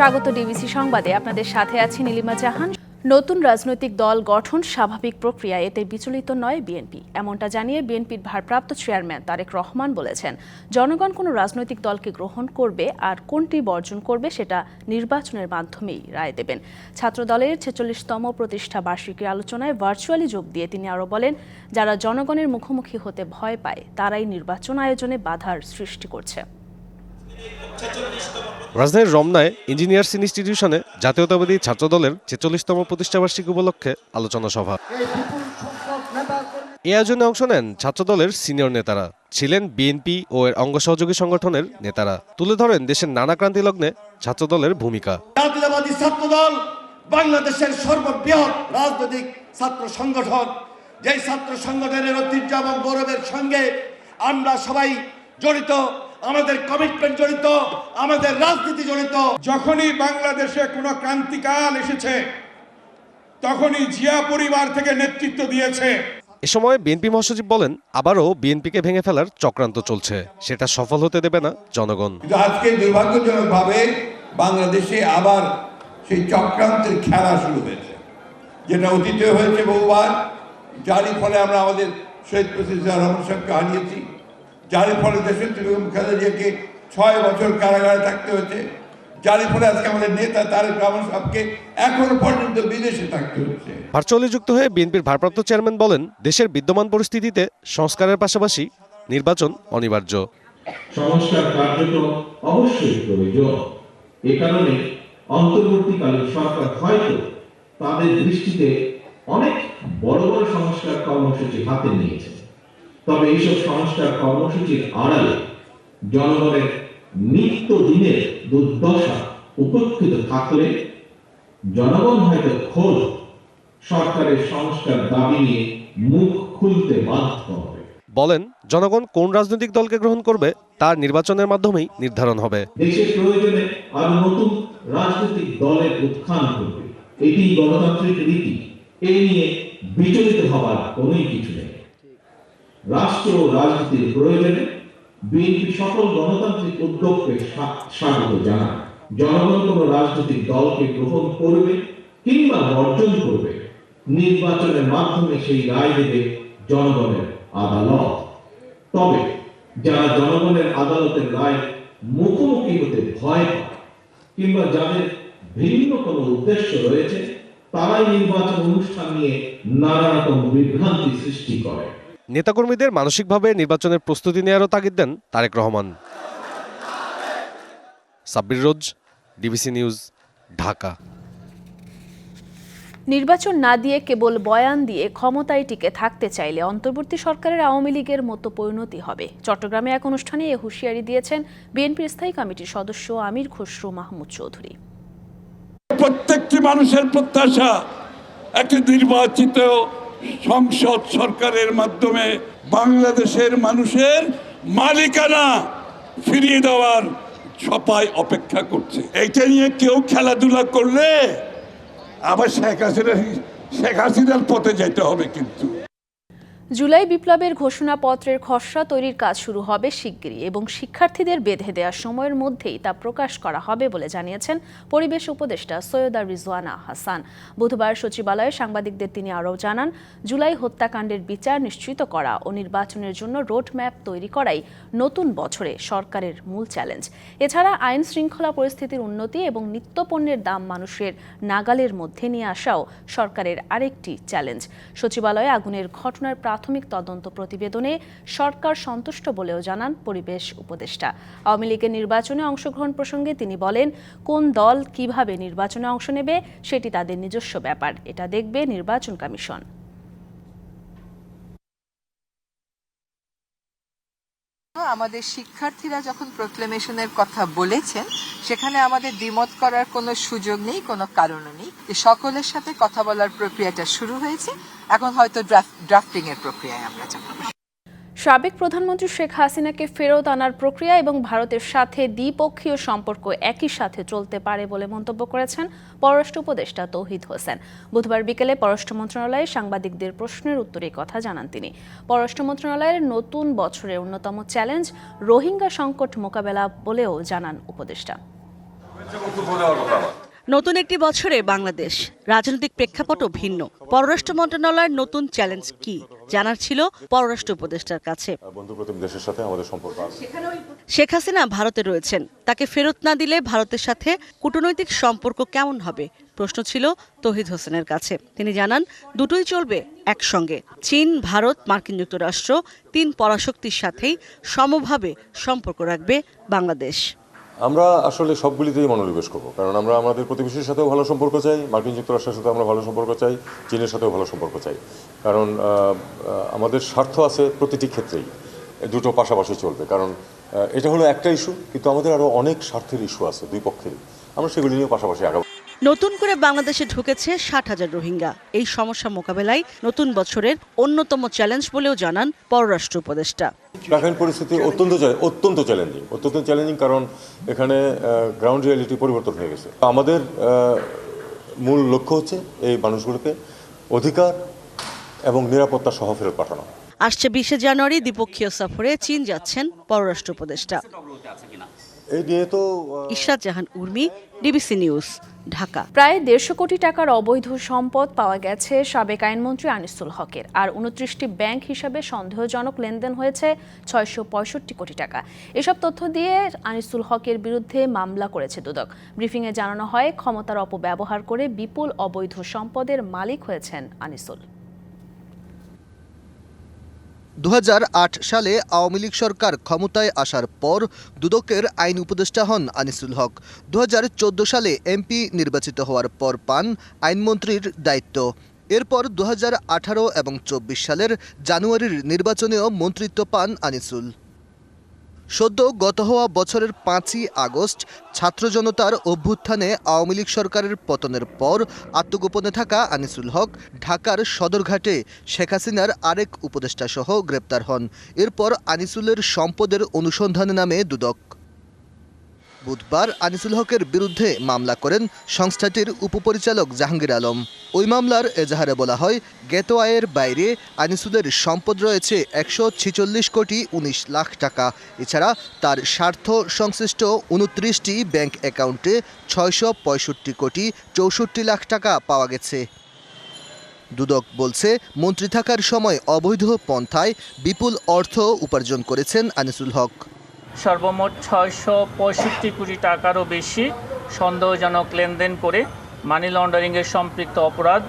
স্বাগত ডিবিসি সংবাদে। আপনাদের সাথে আছি নীলিমা জাহান। নতুন রাজনৈতিক দল গঠন স্বাভাবিক প্রক্রিয়া, এতে বিচলিত নয় বিএনপি এমনটা জানিয়ে বিএনপির ভারপ্রাপ্ত চেয়ারম্যান তারেক রহমান বলেছেন, জনগণ কোনো রাজনৈতিক দলকে গ্রহণ করবে আর কোনটি বর্জন করবে সেটা নির্বাচনের মাধ্যমেই রায় দেবেন। ছাত্রদলের ছেচল্লিশতম প্রতিষ্ঠা বার্ষিকী আলোচনায় ভার্চুয়ালি যোগ দিয়ে তিনি আরও বলেন, যারা জনগণের মুখোমুখি হতে ভয় পায়, তারাই নির্বাচন আয়োজনে বাধার সৃষ্টি করছে। রাজধানীর রমনায় ইঞ্জিনিয়ার্স ইনস্টিটিউশনে জাতীয়তাবাদী ছাত্রদলের ছেচল্লিশতম প্রতিষ্ঠাবার্ষিকী উপলক্ষে আলোচনা সভা। এই আয়োজনে অংশ নেন ছাত্রদলের সিনিয়র নেতারা, ছিলেন বিএনপি ও এর অঙ্গ সহযোগী সংগঠনের নেতারা। তুলে ধরেন দেশের নানা ক্রান্তি লগ্নে ছাত্রদলের ভূমিকা। জাতীয়তাবাদী বাংলাদেশের সর্ববৃহৎ রাজনৈতিক ছাত্র সংগঠন। যেই ছাত্র সংগঠনের ঐতিহ্য এবং গৌরবের সঙ্গে আমরা সবাই জড়িত আমাদের কমিটমেন্ট জড়িত আমাদের রাজনীতি জড়িত। যখনই বাংলাদেশে কোনো ক্রান্তিকাল এসেছে তখনই জিয়া পরিবার থেকে নেতৃত্ব দিয়েছে। এ সময় বিএনপি মহাসচিব বলেন আবারও বিএনপিকে ভেঙে ফেলার চক্রান্ত চলছে। সেটা সফল হতে দেবে না জনগণ। আজকে দুর্ভাগ্যজনকভাবে বাংলাদেশে আবার সেই চক্রান্তের খেলা শুরু হয়েছে। যেটা অতীতে হয়েছে বহুবার যারই ফলে আমরা আমাদের শহীদ প্রেসিডেন্ট রহমান সাহেবকে হারিয়েছি। যারই ফলে দেশত্রী বেগম খালেদা ছয় বছর কারাগারে থাকতে হয়েছে। যারই ফলে আজকে আমাদের নেতা তারেক রহমান সাহেবকে এখনও পর্যন্ত বিদেশে থাকতে হচ্ছে ভার্চুয়ালি যুক্ত হয়ে বিএনপির ভারপ্রাপ্ত চেয়ারম্যান বলেন দেশের বিদ্যমান পরিস্থিতিতে সংস্কারের পাশাপাশি নির্বাচন অনিবার্য। সংস্কার কার্যত অবশ্যই প্রয়োজন। এ কারণে অন্তর্বর্তীকালীন সরকার হয়তো তাদের দৃষ্টিতে অনেক বড় বড় সংস্কার কর্মসূচি হাতে নিয়েছে। তবে এইসব সংস্কার কর্মসূচির আড়ালে জনগণের নিত্য দিনের দুর্দশা উপেক্ষিত থাকলে জনগণ হয়তো খোদ সরকারের সংস্কার দাবি নিয়ে মুখ খুলতে বাধ্য হবে। বলেন জনগণ কোন রাজনৈতিক দলকে গ্রহণ করবে তার নির্বাচনের মাধ্যমেই নির্ধারণ হবে। দেশের প্রয়োজনে আরও নতুন রাজনৈতিক দলের উত্থান করবে এটি গণতান্ত্রিক রীতি। এই নিয়ে বিচলিত হবার কোনোই কিছু নেই। রাষ্ট্র রাজনীতির প্রয়োজনে বিএনপি সকল গণতান্ত্রিক উদ্যোগকে স্বা- স্বাগত জানায়। জনগণ কোন রাজনৈতিক দলকে গ্রহণ করবে কিংবা বর্জন করবে, নির্বাচনের মাধ্যমে সেই রায় দেবে জনগণের আদালত। তবে যারা জনগণের আদালতের রায় মুখোমুখি হতে ভয় পায় কিংবা যাদের ভিন্ন কোনো উদ্দেশ্য রয়েছে, তারাই নির্বাচন অনুষ্ঠান নিয়ে নানা রকম বিভ্রান্তি সৃষ্টি করে। নেতাকর্মীদের মানসিকভাবে নির্বাচনের প্রস্তুতি নেওয়ারও তাগিদ দেন Tarique Rahman. Sabbir Roj DBC news Dhaka. নির্বাচন না দিয়ে কেবল বয়ান দিয়ে ক্ষমতায় টিকে থাকতে চাইলে অন্তর্বর্তী সরকারের আওয়ামী লীগের মতো পরিণতি হবে। চট্টগ্রামে এক অনুষ্ঠানে এ হুঁশিয়ারি দিয়েছেন বিএনপির স্থায়ী কমিটির সদস্য আমির খসরু মাহমুদ চৌধুরী। প্রত্যেকটি মানুষের প্রত্যাশা একটি নির্বাচিত সংসদ সরকারের মাধ্যমে বাংলাদেশের মানুষের মালিকানা ফিরিয়ে দেওয়ার সবাই অপেক্ষা করছে। এইটা নিয়ে কেউ খেলাধুলা করলে আবার শেখ হাসিনা শেখ হাসিনার পথে যেতে হবে কিন্তু। জুলাই বিপ্লবের ঘোষণাপত্রের খসড়া তৈরির কাজ শুরু হবে শিগগিরই এবং শিক্ষার্থীদের বেঁধে দেওয়ার সময়ের মধ্যেই তা প্রকাশ করা হবে বলে জানিয়েছেন পরিবেশ উপদেষ্টা সৈয়দা রিজওয়ানা হাসান। বুধবার সচিবালয়ে সাংবাদিকদের তিনি আরও জানান, জুলাই হত্যাকাণ্ডের বিচার নিশ্চিত করা ও নির্বাচনের জন্য রোডম্যাপ তৈরি করাই নতুন বছরে সরকারের মূল চ্যালেঞ্জ। এছাড়া আইন শৃঙ্খলা পরিস্থিতির উন্নতি এবং নিত্যপণ্যের দাম মানুষের নাগালের মধ্যে নিয়ে আসাও সরকারের আরেকটি চ্যালেঞ্জ। সচিবালয়ে আগুনের ঘটনার প্রাথমিক তদন্ত প্রতিবেদনে সরকার সন্তুষ্ট বলেও জানান পরিবেশ উপদেষ্টা। আওয়ামী লীগের নির্বাচনে অংশগ্রহণ প্রসঙ্গে তিনি বলেন, কোন দল কীভাবে নির্বাচনে অংশ নেবে সেটি তাদের নিজস্ব ব্যাপার। এটা দেখবে নির্বাচন কমিশন। আমাদের শিক্ষার্থীরা যখন প্রোক্লেমেশনের কথা বলেছেন, সেখানে আমাদের দ্বিমত করার কোনো সুযোগ নেই, কোনো কারণও নেই। যে সকলের সাথে কথা বলার প্রক্রিয়াটা শুরু হয়েছে। এখন হয়তো ড্রাফটিং এর প্রক্রিয়ায় আমরা যাব। সাবেক প্রধানমন্ত্রী শেখ হাসিনাকে ফেরত আনার প্রক্রিয়া এবং ভারতের সাথে দ্বিপক্ষীয় সম্পর্ক একই সাথে চলতে পারে বলে মন্তব্য করেছেন পররাষ্ট্র উপদেষ্টা তৌহিদ হোসেন। বুধবার বিকেলে পররাষ্ট্র মন্ত্রণালয়ে সাংবাদিকদের প্রশ্নের উত্তরে কথা জানান তিনি। পররাষ্ট্র মন্ত্রণালয়ের নতুন বছরের অন্যতম চ্যালেঞ্জ রোহিঙ্গা সংকট মোকাবেলা বলেও জানান উপদেষ্টা। নতুন একটি বছরে বাংলাদেশ। রাজনৈতিক প্রেক্ষাপটও ভিন্ন। পররাষ্ট্র মন্ত্রণালয়ের নতুন চ্যালেঞ্জ কি? জানার ছিল পররাষ্ট্র উপদেষ্টার কাছে। শেখ হাসিনা ভারতে রয়েছেন। তাকে ফেরত না দিলে ভারতের সাথে কূটনৈতিক সম্পর্ক কেমন হবে? প্রশ্ন ছিল তহিদ হোসেনের কাছে। তিনি জানান দুটোই চলবে একসঙ্গে। চীন ভারত মার্কিন যুক্তরাষ্ট্র তিন পরাশক্তির সাথেই সমভাবে সম্পর্ক রাখবে বাংলাদেশ। আমরা আসলে সবগুলিতেই মনোনিবেশ করব। কারণ আমরা আমাদের প্রতিবেশীর সাথেও ভালো সম্পর্ক চাই, মার্কিন যুক্তরাষ্ট্রের সাথে আমরা ভালো সম্পর্ক চাই, চীনের সাথেও ভালো সম্পর্ক চাই। কারণ আমাদের স্বার্থ আছে প্রতিটি ক্ষেত্রেই। দুটো পাশাপাশি চলবে। কারণ এটা হলো একটা ইস্যু কিন্তু আমাদের আরও অনেক স্বার্থের ইস্যু আছে দুই পক্ষেরই। আমরা সেগুলি নিয়ে পাশাপাশি আগাবো। নতুন করে বাংলাদেশে ঢুকেছে ষাট হাজার রোহিঙ্গা। এই সমস্যা মোকাবেলায় নতুন বছরের অন্যতম চ্যালেঞ্জ বলেও জানান পররাষ্ট্র উপদেষ্টা। রাখাইন পরিস্থিতি অত্যন্ত অত্যন্ত চ্যালেঞ্জিং অত্যন্ত চ্যালেঞ্জিং কারণ এখানে গ্রাউন্ড রিয়ালিটি পরিবর্তন হয়ে গেছে। আমাদের মূল লক্ষ্য হচ্ছে এই মানুষগুলোকে অধিকার এবং নিরাপত্তা সহ ফেরত পাঠানো। আসছে বিশে জানুয়ারি দ্বিপক্ষীয় সফরে চীন যাচ্ছেন পররাষ্ট্র উপদেষ্টা। Ishrat Jahan Urmi DBC news Dhaka. প্রায় দেড়শো কোটি টাকার অবৈধ সম্পদ পাওয়া গেছে সাবেক আইনমন্ত্রী আনিসুল হকের আর উনত্রিশটি ব্যাংক হিসাবে সন্দেহজনক লেনদেন হয়েছে ছয়শো পঁয়ষট্টি কোটি টাকা। এসব তথ্য দিয়ে আনিসুল হকের বিরুদ্ধে মামলা করেছে দুদক। ব্রিফিংয়ে জানানো হয় ক্ষমতার অপব্যবহার করে বিপুল অবৈধ সম্পদের মালিক হয়েছেন আনিসুল। দু হাজার আট সালে আওয়ামী লীগ সরকার ক্ষমতায় আসার পর দুদকের আইন উপদেষ্টা হন আনিসুল হক। দু হাজার চোদ্দ সালে এমপি নির্বাচিত হওয়ার পর পান আইনমন্ত্রীর দায়িত্ব। এরপর দুহাজার আঠারো এবং চব্বিশ সালের জানুয়ারির নির্বাচনেও মন্ত্রিত্ব পান আনিসুল। সদ্য গত হওয়া বছরের পাঁচই আগস্ট ছাত্র জনতার অভ্যুত্থানে আওয়ামী লীগ সরকারের পতনের পর আত্মগোপনে থাকা আনিসুল হক ঢাকার সদরঘাটে শেখ হাসিনার আরেক উপদেষ্টা সহ গ্রেপ্তার হন। এরপর আনিসুলের সম্পদের অনুসন্ধানে নামে দুদক। বুধবার আনিসুল হকের বিরুদ্ধে মামলা করেন সংস্থাটির উপপরিচালক জাহাঙ্গীর আলম। ওই মামলার এজাহারে বলা হয় জ্ঞাত আয়ের বাইরে আনিসুলের সম্পদ রয়েছে একশো ছিচল্লিশ কোটি উনিশ লাখ টাকা। এছাড়া তার স্বার্থ সংশ্লিষ্ট উনত্রিশটি ব্যাংক অ্যাকাউন্টে ছয়শো পঁয়ষট্টি কোটি চৌষট্টি লাখ টাকা পাওয়া গেছে। দুদক বলছে, মন্ত্রী থাকার সময় অবৈধ পন্থায় বিপুল অর্থ উপার্জন করেছেন আনিসুল হক। সর্বমোট ছয়শো পঁয়ষট্টি কোটি টাকারও বেশি সন্দেহজনক লেনদেন করে মানি লন্ডারিংয়ে সম্পৃক্ত অপরাধ,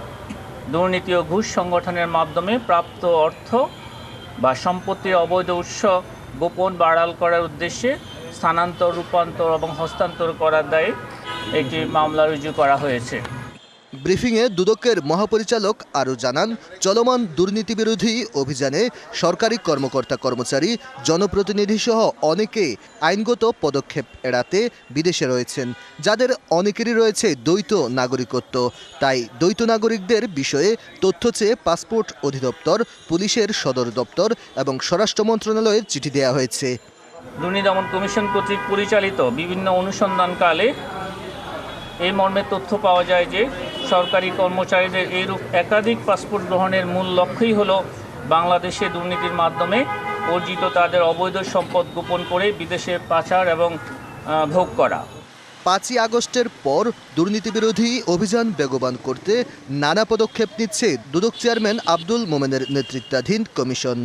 দুর্নীতি ও ঘুষ সংগঠনের মাধ্যমে প্রাপ্ত অর্থ বা সম্পত্তির অবৈধ উৎস গোপন বাড়াল করার উদ্দেশ্যে স্থানান্তর, রূপান্তর এবং হস্তান্তর করার দায়ে একটি মামলা রুজু করা হয়েছে। ব্রিফিংয়ে দুদকের মহাপরিচালক আরও জানান, চলমান দুর্নীতিবিরোধী অভিযানে সরকারি কর্মকর্তা কর্মচারী জনপ্রতিনিধি সহ অনেকে আইনগত পদক্ষেপ এড়াতে বিদেশে রয়েছেন, যাদের অনেকেরই রয়েছে দ্বৈত নাগরিকত্ব। তাই দ্বৈত নাগরিকদের বিষয়ে তথ্য চেয়ে পাসপোর্ট অধিদপ্তর, পুলিশের সদর দপ্তর এবং স্বরাষ্ট্র মন্ত্রণালয়ের চিঠি দেওয়া হয়েছে। দুর্নীতি দমন কমিশন কর্তৃক পরিচালিত বিভিন্ন অনুসন্ধানকালে এই মর্মে তথ্য পাওয়া যায় যে সরকারি কর্মচারীদের এইরূপ একাধিক পাসপোর্ট গ্রহণের মূল লক্ষ্যই হল বাংলাদেশে দুর্নীতির মাধ্যমে অর্জিত তাদের অবৈধ সম্পদ গোপন করে বিদেশে পাচার এবং ভোগ করা। পাঁচই আগস্টের পর দুর্নীতিবিরোধী অভিযান বেগবান করতে নানা পদক্ষেপ নিচ্ছে দুদক চেয়ারম্যান আব্দুল মোমেনের নেতৃত্বাধীন commission.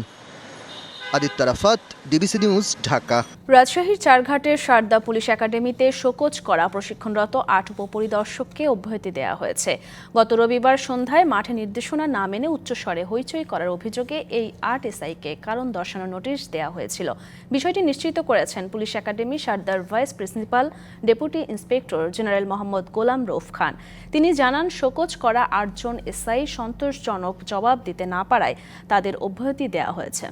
Aditya Rafat DBC news, Dhaka. রাজশাহীর চারঘাটের সারদা পুলিশ একাডেমিতে শোকজ করা প্রশিক্ষণরত আট উপপরিদর্শককে অব্যাহতি দেওয়া হয়েছে। গত রবিবার সন্ধ্যায় মাঠে নির্দেশনা না মেনে উচ্চস্বরে হইচই করার অভিযোগে এই আট এসআইকে কারণ দর্শানোর নোটিশ দেওয়া হয়েছিল। বিষয়টি নিশ্চিত করেছেন পুলিশ একাডেমি সারদার vice principal, deputy inspector general Mohammad Golam Rouf Khan. তিনি জানান, শোকজ করা আটজন এসআই সন্তোষজনক জবাব দিতে না পারায় তাদের অব্যাহতি দেওয়া হয়েছে।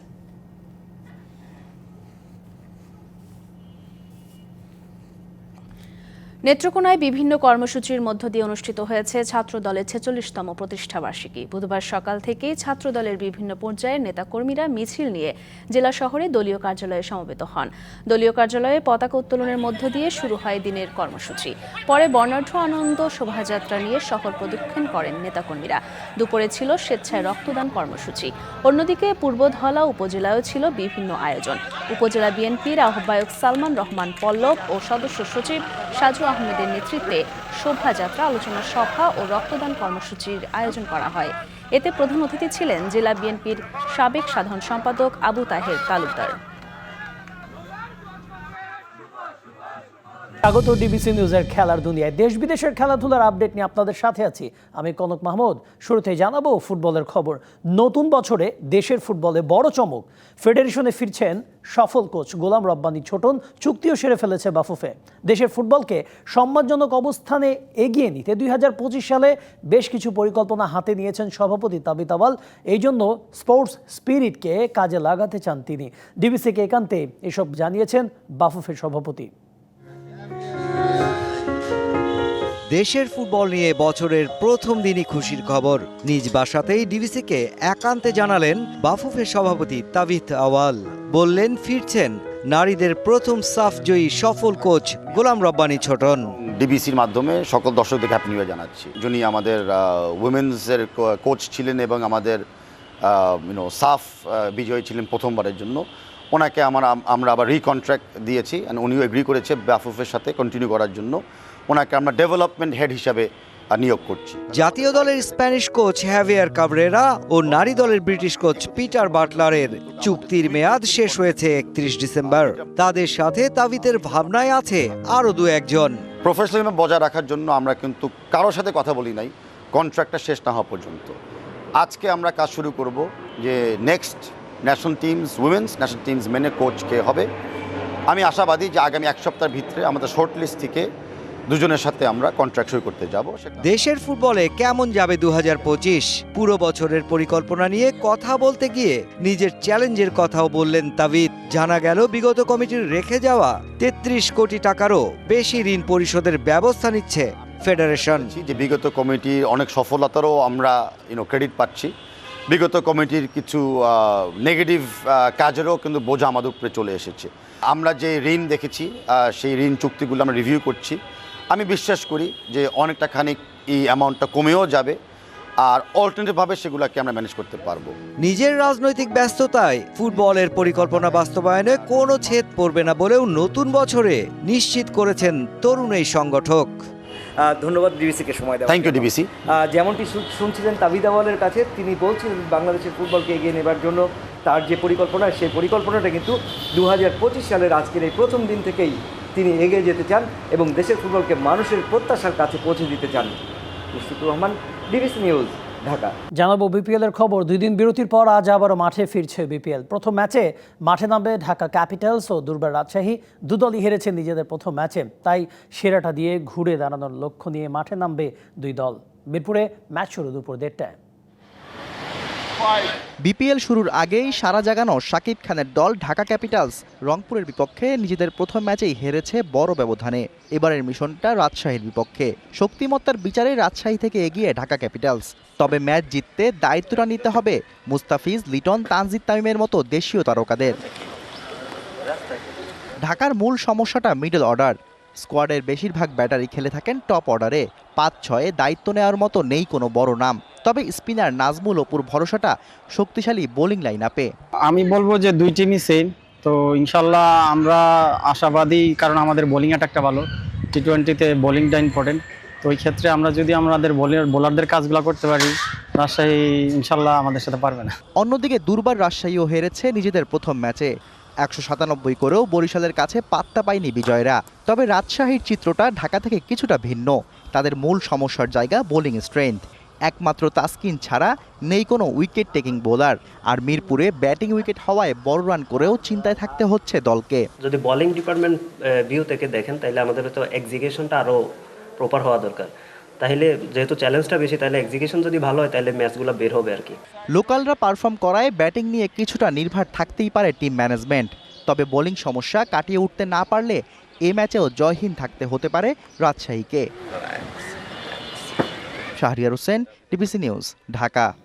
নেত্রকোনায় বিভিন্ন কর্মসূচির মধ্য দিয়ে অনুষ্ঠিত হয়েছে ছাত্র দলের ছেচল্লিশতম প্রতিষ্ঠাবার্ষিকী। বুধবার সকাল থেকেই ছাত্র দলের বিভিন্ন পর্যায়ের নেতাকর্মীরা মিছিল নিয়ে জেলা শহরে দলীয় কার্যালয়ে সমবেত হন। দলীয় কার্যালয়ে পতাকা উত্তোলনের মধ্য দিয়ে শুরু হয় দিনের কর্মসূচি। পরে বর্ণাঢ্য আনন্দ শোভাযাত্রা নিয়ে শহর প্রদক্ষিণ করেন নেতাকর্মীরা। দুপুরে ছিল স্বেচ্ছায় রক্তদান কর্মসূচি। অন্যদিকে পূর্বধলা উপজেলায়ও ছিল বিভিন্ন আয়োজন। উপজেলা বিএনপির আহ্বায়ক সালমান রহমান পল্লব ও সদস্য সচিব সাজু আহমেদের নেতৃত্বে শোভাযাত্রা, আলোচনা সভা ও রক্তদান কর্মসূচির আয়োজন করা হয়। এতে প্রধান অতিথি ছিলেন জেলা বিএনপির সাবেক সাধারণ সম্পাদক আবু তাহের তালুকদার। স্বাগত ডিবিসি নিউজের খেলার দুনিয়ায়। দেশ বিদেশের খেলাধুলার আপডেট নিয়ে আপনাদের সাথে আছি আমি কনক মাহমুদ। শুরুতে জানাব ফুটবলের খবর। নতুন বছরে দেশের ফুটবলে বড় চমক। ফেডারেশনে ফিরছেন সফল কোচ গোলাম রব্বানী ছোটন। চুক্তিও সেরে ফেলেছে বাফুফে। দেশের ফুটবলকে সম্মানজনক অবস্থানে এগিয়ে নিতে দুই হাজার পঁচিশ সালে বেশ কিছু পরিকল্পনা হাতে নিয়েছেন সভাপতি তাবিত আওয়াল এই জন্য স্পোর্টস স্পিরিটকে কাজে লাগাতে চান তিনি। ডিবিসিকে একান্তে এসব জানিয়েছেন বাফুফের সভাপতি। দেশের ফুটবল নিয়ে বছরের প্রথম দিনই খুশির খবর। নিজ বাসাতেই ডিবিসিকে একান্তে জানালেন বাফুফের সভাপতি তাবিথ আওয়াল। বললেন, ফিরছেন নারীদের প্রথম সাফ জয়ী সফল কোচ গোলাম রব্বানী ছোটন। ডিবিসির মাধ্যমে সকল দর্শকদের হ্যাপি নিউ জানাচ্ছি। যিনি আমাদের উইমেন্সের কোচ ছিলেন এবং আমাদের ইউনো সাফ বিজয়ী ছিলেন প্রথমবারের জন্য। ওনাকে আমার, আমরা আবার রিকন্ট্রাক্ট দিয়েছি। উনিও এগ্রি করেছে বাফুফের সাথে কন্টিনিউ করার জন্য। ওনাকে আমরা ডেভেলপমেন্ট হেড হিসাবে নিয়োগ করছি। জাতীয় দলের স্প্যানিশ কোচ হ্যাভিয়ার কাবরেরা ও নারী দলের ব্রিটিশ কোচ পিটার বাটলারের চুক্তির মেয়াদ শেষ হয়েছে একত্রিশ ডিসেম্বর। তাদের সাথে তাবিতের ভাবনায় আছে আরও দু একজন। প্রফেশনালিজম বজায় রাখার জন্য আমরা কিন্তু কারোর সাথে কথা বলি নাই কন্ট্রাক্টটা শেষ না হওয়া পর্যন্ত। আজকে আমরা কাজ শুরু করব যে next national teams women's national teams মেনে কোচ কে হবে। আমি আশাবাদী যে আগামী এক সপ্তাহের ভিতরে আমাদের শর্ট লিস্ট থেকে দুজনের সাথে আমরা কন্ট্রাক্ট শুরু করতে যাব দেশের ফুটবলে কেমন যাবে দু হাজার পঁচিশ? পুরো বছরের পরিকল্পনা নিয়ে কথা বলতে গিয়ে নিজের চ্যালেঞ্জের কথাও বললেন তাবিদ জানা গেল বিগত কমিটির রেখে যাওয়া তেত্রিশ কোটি টাকারও বেশি ঋণ পরিশোধের ব্যবস্থা নিচ্ছে ফেডারেশন। যে বিগত কমিটির অনেক সফলতারও আমরা ইউনো ক্রেডিট পাচ্ছি। বিগত কমিটির কিছু নেগেটিভ কাজেরও কিন্তু বোঝা আমাদের উপরে চলে এসেছে। আমরা যে ঋণ দেখেছি সেই ঋণ চুক্তিগুলো আমরা রিভিউ করছি। আমি বিশ্বাস করি যে অনেকটা খানিক এই অ্যামাউন্টটা কমেও যাবে আর অল্টারনেটিভভাবে সেগুলোকে আমরা ম্যানেজ করতে পারব। নিজের রাজনৈতিক ব্যস্ততায় ফুটবলের পরিকল্পনা বাস্তবায়নে কোনো ছেদ পড়বে না বলেও নতুন বছরে নিশ্চিত করেছেন তরুণ এই সংগঠক। ধন্যবাদ ডিবিসিকে সময় দেওয়া থ্যাংক ইউ ডিবিসি। যেমনটি শুনছিলেন তাবিদ আওয়ালের কাছে তিনি বলছিলেন বাংলাদেশের ফুটবলকে এগিয়ে নেবার জন্য তার যে পরিকল্পনা সেই পরিকল্পনাটা কিন্তু দু হাজার পঁচিশ সালের আজকের এই প্রথম দিন থেকেই তিনি এগিয়ে যেতে চান এবং দেশের ফুটবলকে মানুষের প্রত্যাশার কাছে পৌঁছে দিতে চান। Mushfiqur Rahman DBC news, Dhaka. জানাব বিপিএল এর খবর। দুই দিন বিরতির পর আজ আবারও মাঠে ফিরছে বিপিএল। প্রথম ম্যাচে মাঠে নামবে ঢাকা ক্যাপিটালস ও দুর্বার রাজশাহী। দুদলই হেরেছে নিজেদের প্রথম ম্যাচে। তাই সেরাটা দিয়ে ঘুরে দাঁড়ানোর লক্ষ্য নিয়ে মাঠে নামবে দুই দল। মিরপুরে ম্যাচ শুরু দুপুর দেড়টায়। বিপিএল শুরুর আগেই সারা জাগানো শাকিব খানের দল ঢাকা ক্যাপিটালস রংপুরের বিপক্ষে নিজেদের প্রথম ম্যাচেই হেরেছে বড় ব্যবধানে। এবারের মিশনটা রাজশাহীর বিপক্ষে। শক্তিমত্তার বিচারে রাজশাহী থেকে এগিয়ে ঢাকা ক্যাপিটালস। তবে ম্যাচ জিততে দায়িত্বটা নিতে হবে মুস্তাফিজ, লিটন, তানজিদ তামিমের মতো দেশীয় তারকাদের। ঢাকার মূল সমস্যাটা মিডল অর্ডার। স্কোয়াডের বেশিরভাগ ব্যাটারি খেলে থাকেন টপ অর্ডারে। পাঁচ ছয়ে দায়িত্ব নেওয়ার মতো নেই কোনো বড় নাম। তবে স্পিনার নাজমুল অপুর ভরসাটা শক্তিশালী বোলিং লাইন আপে আমি বলব যে দুই টিমই সেম তো ইনশাল্লাহ আমরা আশাবাদী কারণ আমাদের বোলিং অ্যাটাকটা ভালো টি টোয়েন্টিতে বোলিংটা ইম্পর্টেন্ট তো ওই ক্ষেত্রে আমরা যদি আমাদের বোলার বোলারদের কাজগুলো করতে পারি রাজশাহী ইনশাল্লাহ আমাদের সাথে পারবে না। অন্যদিকে দুর্বার রাজশাহীও হেরেছে নিজেদের প্রথম ম্যাচে। একশো সাতানব্বই করেও বরিশালের কাছে পাত্তা পায়নি বিজয়রা। তবে রাজশাহীর চিত্রটা ঢাকা থেকে কিছুটা ভিন্ন। তাদের মূল সমস্যার জায়গা বোলিং স্ট্রেংথ একমাত্র তাসকিন ছাড়া নেই কোনো উইকেট টেকিং বোলার। আর মিরপুরে ব্যাটিং উইকেট হওয়ায় বড় রান করেও চিন্তায় থাকতে হচ্ছে দলকে। যদি বোলিং ডিপার্টমেন্ট ভিউ থেকে দেখেন তাহলে আমাদের তো এক্সিকিউশনটা আরও প্রপার হওয়া দরকার। তাহলে যেহেতু চ্যালেঞ্জটা বেশি তাহলে এক্সিকিউশন যদি ভালো হয় তাহলে ম্যাচগুলো বের হবে আর কি। লোকালরা পারফর্ম করায় ব্যাটিং নিয়ে কিছুটা নির্ভর থাকতেই পারে টিম ম্যানেজমেন্ট তবে বোলিং সমস্যা কাটিয়ে উঠতে না পারলে এ ম্যাচেও জয়হীন থাকতে হতে পারে রাজশাহীকে। Shahriar Hossain DBC news Dhaka.